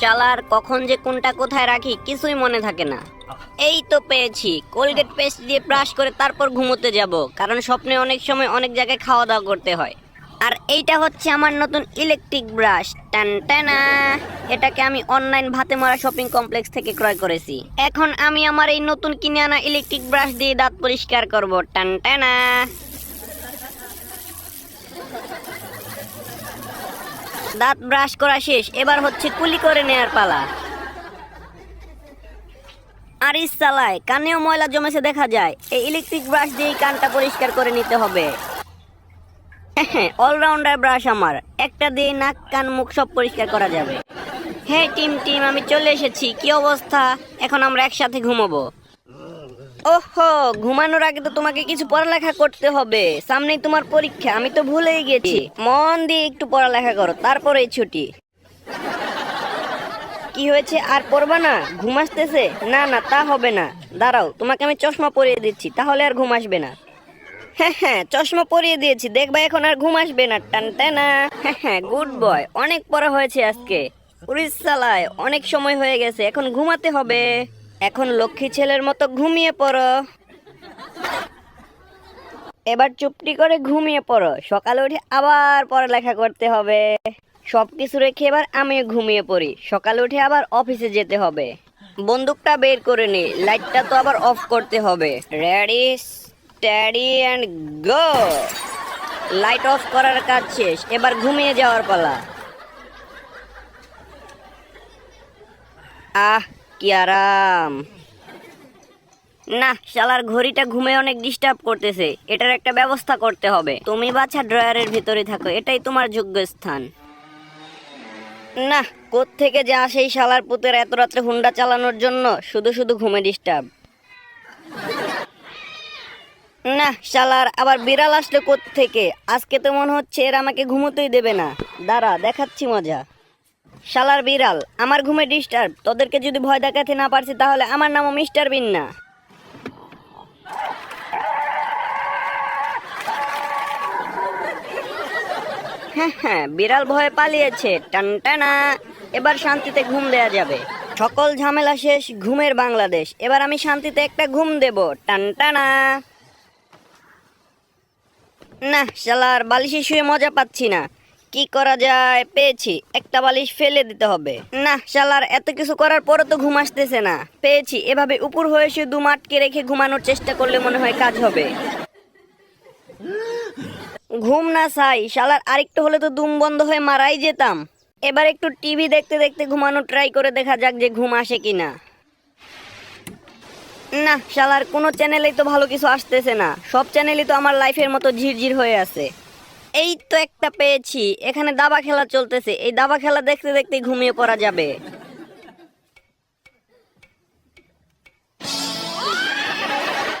শালার, কখন যে কোনটা কোথায় রাখি কিছুই মনে থাকে না। এই তো পেয়েছি। কোলগেট পেস্ট দিয়ে ব্রাশ করে তারপর ঘুমোতে যাব, কারণ স্বপ্নে অনেক সময় অনেক জায়গায় খাওয়া দাওয়া করতে হয়। আর এইটা হচ্ছে আমার নতুন ইলেকট্রিক ব্রাশ টান, টানা। এটাকে আমি অনলাইন ভাতে মারা শপিং কমপ্লেক্স থেকে ক্রয় করেছি। এখন আমি আমার এই নতুন কিনে আনা ইলেকট্রিক ব্রাশ দিয়ে দাঁত পরিষ্কার করব। টান, টানা। দাঁত ব্রাশ করা শেষ, এবার হচ্ছে কুলি করে নেয়ার পালা। আর চালায়, কানেও ময়লা জমেছে দেখা যায়। এই ইলেকট্রিক ব্রাশ দিয়েই কানটা পরিষ্কার করে নিতে হবে। হ্যাঁ অলরাউন্ডার ব্রাশ আমার। একটা দিয়ে নাক, কান, মুখ সব পরিষ্কার করা যাবে। হ্যাঁ টিম টিম আমি চলে এসেছি। কি অবস্থা? এখন আমরা একসাথে ঘুমাবো। ওহো, ঘুমানোর আগে তো তোমাকে কিছু পড়ালেখা করতে হবে। সামনেই তোমার পরীক্ষা, আমি তো ভুলেই গেছি। মন দিয়ে একটু পড়ালেখা করো, তারপরেই ছুটি। কি হয়েছে, আর পড়বা না? ঘুম আসতেছে? না না, তা হবে না। দাঁড়াও, তোমাকে আমি চশমা পরিয়ে দিচ্ছি, তাহলে আর ঘুম আসবে না। হ্যাঁ হ্যাঁ চশমা পরিয়ে দিয়েছি, দেখবা এখন আর ঘুম আসবে না। টান, টানা হ্যাঁ হ্যাঁ গুড বয়, অনেক পড়া হয়েছে আজকে। উড়িষ্যালায় অনেক সময় হয়ে গেছে, এখন ঘুমাতে হবে। এখন লক্ষ্মী ছেলের মতো ঘুমিয়ে পড়ো। এবার চুপটি করে ঘুমিয়ে পড়ো। সকালে উঠে আবার পড়ালেখা করতে হবে। সব কিছু রেখে এবার আমিও ঘুমিয়ে পড়ি। সকালে উঠে আবার অফিসে যেতে হবে। বন্দুকটা বের করে নি। লাইটটা তো আবার অফ করতে হবে। Ready steady and go light off করার কাজ শেষ। এবার ঘুমিয়ে যাওয়ার পালা। আহ কি আরাম না, শালার ঘড়িটা ঘুমে অনেক ডিস্টার্ব করতেছে। এটার একটা ব্যবস্থা করতে হবে। তুমি বাছা ড্রয়ারের ভিতরে থাকো, এটাই তোমার যোগ্য স্থান। না থেকে যা সেই শালার পুতের এত রাত্রে হুন্ডা চালানোর জন্য শুধু শুধু ঘুমে ডিস্টার্ব না, শালার, আবার বিড়াল আসলো থেকে আজকে তো মনে হচ্ছে এর আমাকে ঘুমোতেই দেবে না। দাঁড়া, দেখাচ্ছি মজা। শালার বিড়াল, আমার ঘুমে ডিস্টার্ব তোদেরকে যদি ভয় দেখাতে না পারছি, তাহলে আমার নামও মিস্টার বিন না হ্যাঁ হ্যাঁ বিড়াল ভয়ে পালিয়েছে। টান, টানা। এবার শান্তিতে ঘুম দেয়া যাবে। সকল ঝামেলা শেষ, ঘুমের বাংলাদেশ। এবার আমি শান্তিতে একটা ঘুম দেব। টান, টানা। না, শালার বালিশে শুয়ে মজা পাচ্ছি না। কি করা যায়? পেয়েছি। একটা বালিশ ফেলে দিতে হবে। না, শালার, এত কিছু করার পরও তো ঘুম আসতেছে না। পেয়েছি। এভাবে উপর হয়ে শুয়ে দু মাটকে রেখে ঘুমানোর চেষ্টা করলে মনে হয় কাজ হবে। ঘুম না চাই শালার, আরেকটু হলে তো দুম বন্ধ হয়ে মারাই যেতাম। এবার একটু টিভি দেখতে দেখতে ঘুমানো ট্রাই করে দেখা যাক যে ঘুম আসে কিনা। না, শালার, কোনো চ্যানেলেই তো ভালো কিছু আসতেছে না। সব চ্যানেলই তো আমার লাইফের মতো ঝিরঝির হয়ে আছে। এই তো একটা পেয়েছি। এখানে দাবা খেলা চলতেছে। এই দাবা খেলা দেখতে দেখতে ঘুমিয়ে পড়া যাবে।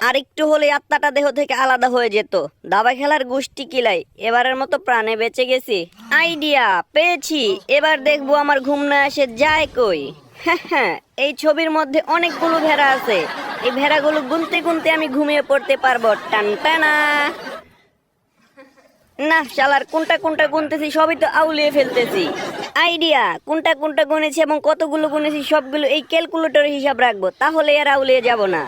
আর একটু হলে আত্মাটা দেহ থেকে আলাদা হয়ে যেত। দাবা খেলার গোষ্ঠী কিলাই। এবারের মতো প্রাণে বেঁচে গেছি। আইডিয়া, পেয়েছি। এবার দেখব আমার ঘুম না আসে যায় কই। হ্যাঁ হ্যাঁ এই ছবির মধ্যে অনেকগুলো ভেড়া আছে। এই ভেড়াগুলো গুনতে গুনতে আমি ঘুমিয়ে পড়তে পারব। টান, টানা। না শালার, কোনটা কোনটা গুনতেছি সবই তো আউলিয়ে ফেলতেছি। আইডিয়া, কোনটা কোনটা গুনেছি এবং কতগুলো গুনেছি সবগুলো এই ক্যালকুলেটর হিসাব রাখব, তাহলে আর আউলিয়ে যাব না।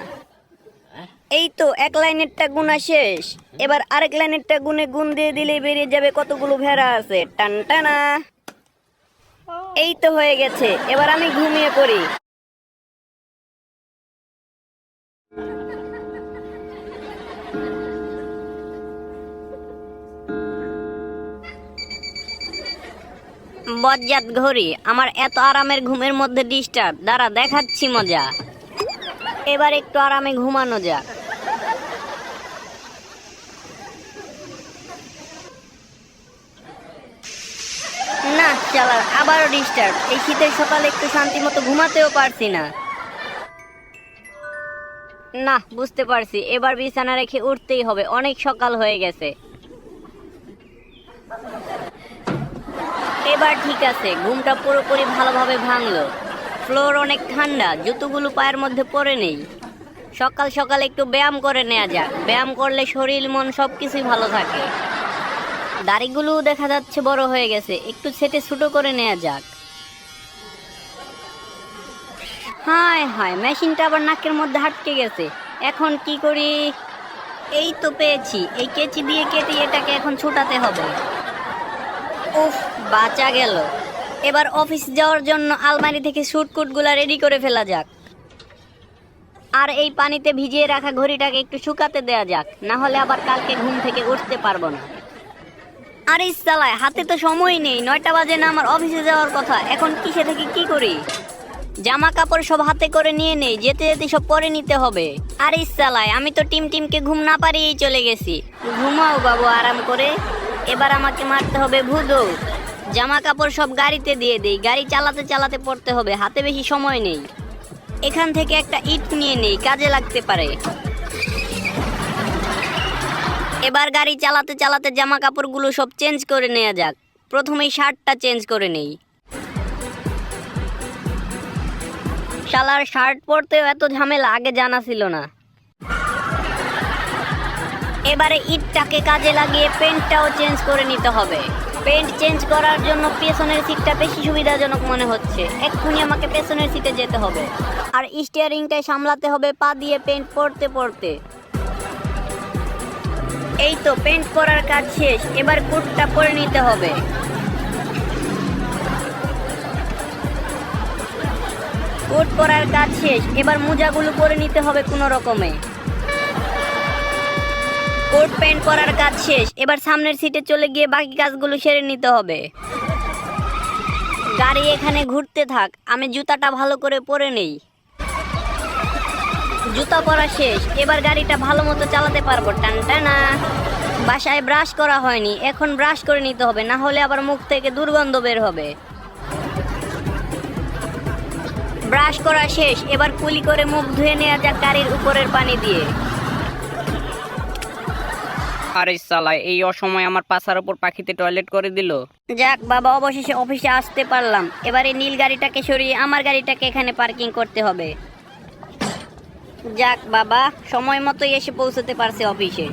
এই তো এক লাইনেরটা গুণা শেষ। এবার আরেক লাইনেরটা গুনে গুণ দিয়ে দিলে বেরিয়ে যাবে কতগুলো ভেড়া আছে। টান, টানা। এই তো হয়ে গেছে, এবার আমি ঘুমিয়ে পড়ি। বজ্জাত ঘড়ি, আমার এত আরামের ঘুমের মধ্যে ডিস্টার্ব দাঁড়া, দেখাচ্ছি মজা। এবার একটু আরামে ঘুমানো যাক। না, চালার, আবারও ডিস্টার্ব এই শীতের সকালে একটু শান্তি মতো ঘুমাতেও পারছি না। না, বুঝতে পারছি। এবার বিছানা রেখে উঠতেই হবে। অনেক সকাল হয়ে গেছে। এবার ঠিক আছে, ঘুমটা পুরোপুরি ভালোভাবে ভাঙলো। ফ্লোর অনেক ঠান্ডা, জুতোগুলো পায়ের মধ্যে পরে নেই। সকাল সকাল একটু ব্যায়াম করে নেওয়া যাক। ব্যায়াম করলে শরীর, মন সব কিছুই ভালো থাকে। দাড়িগুলোও দেখা যাচ্ছে বড় হয়ে গেছে। একটু ছেটে ছোটো করে নেওয়া যাক। হায় হায়, মেশিনটা আবার নাকের মধ্যে হাটকে গেছে। এখন কি করি? এই তো পেয়েছি। এই কেচি দিয়ে কেটে এটাকে এখন ছোটাতে হবে। উফ, বাঁচা গেল। এবার অফিস যাওয়ার জন্য আলমারি থেকে সুটকুটগুলা রেডি করে ফেলা যাক। আর এই পানিতে ভিজিয়ে রাখা ঘড়িটাকে একটু শুকাতে দেয়া যাক, না হলে আবার কালকে ঘুম থেকে উঠতে পারব না। আরে সালায়, হাতে তো সময় নেই, নয়টা বাজে না আমার অফিসে যাওয়ার কথা, এখন কিসে থেকে কি করি? জামা কাপড় সব হাতে করে নিয়ে নেই, যেতে যেতে সব পরে নিতে হবে। আরে সালায়, আমি তো টিম টিমকে ঘুম না পারিয়েই চলে গেছি। ঘুমাও বাবু, আরাম করে। এবার আমাকে মারতে হবে ভুদো। জামা কাপড় সব গাড়িতে দিয়ে দেই। গাড়ি চালাতে চালাতে পড়তে হবে, হাতে বেশি সময় নেই। এখান থেকে একটা ইট নিয়ে নেই, কাজে লাগতে পারে। এবার গাড়ি চালাতে চালাতে জামা কাপড়গুলো সব চেঞ্জ করে নেওয়া যাক। প্রথমেই শার্টটা চেঞ্জ করে নেই। শালার শার্ট পরতেও এত ঝামেলা, আগে জানা ছিল না। এবারে ইটটাকে কাজে লাগিয়ে পেন্টটাও চেঞ্জ করে নিতে হবে। পেন্ট চেঞ্জ করার জন্য পেছনের সিটটা বেশি সুবিধাজনক মনে হচ্ছে। এক্ষুনি আমাকে পেছনের সিটে যেতে হবে। আর স্টিয়ারিংটাই সামলাতে হবে পা দিয়ে পেন্ট পড়তে পড়তে এই তো পেন্ট করার কাজ শেষ। এবার কোটটা পরে নিতে হবে। কোট পরার কাজ শেষ। এবার মোজাগুলো পরে নিতে হবে কোনো রকমে। কোট প্যান্ট পরার কাজ শেষ। এবার সামনের সিটে চলে গিয়ে বাকি কাজগুলো সেরে নিতে হবে। গাড়ি এখানে ঘুরতে থাক, আমি জুতাটা ভালো করে পরে নেই। জুতা পরা শেষ, এবার গাড়িটা ভালো মতো চালাতে পারব। টান, টানা বাসায় ব্রাশ করা হয়নি, এখন ব্রাশ করে নিতে হবে, না হলে আবার মুখ থেকে দুর্গন্ধ বের হবে। ব্রাশ করা শেষ, এবার কুলি করে মুখ ধুয়ে নেওয়া যাক গাড়ির উপরের পানি দিয়ে। আরে সালাই এই অসময় আমার পাশার ওপর পাখিতে টয়লেট করে দিল। যাক বাবা, অবশেষে অফিসে আসতে পারলাম। এবারে নীল গাড়িটাকে সরিয়ে আমার গাড়িটাকে এখানে পার্কিং করতে হবে। যাক বাবা, সময় মতোই এসে পৌঁছতে পারছে অফিসে।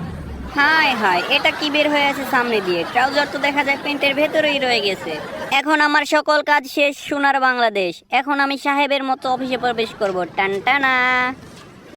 হায় হায়, এটা কি বের হয়ে আছে সামনে দিয়ে? ট্রাউজার তো দেখা যায় প্যান্টের ভেতরেই রয়ে গেছে। এখন আমার সকল কাজ শেষ, সোনার বাংলাদেশ। এখন আমি সাহেবের মতো অফিসে প্রবেশ করব। টান, টানা।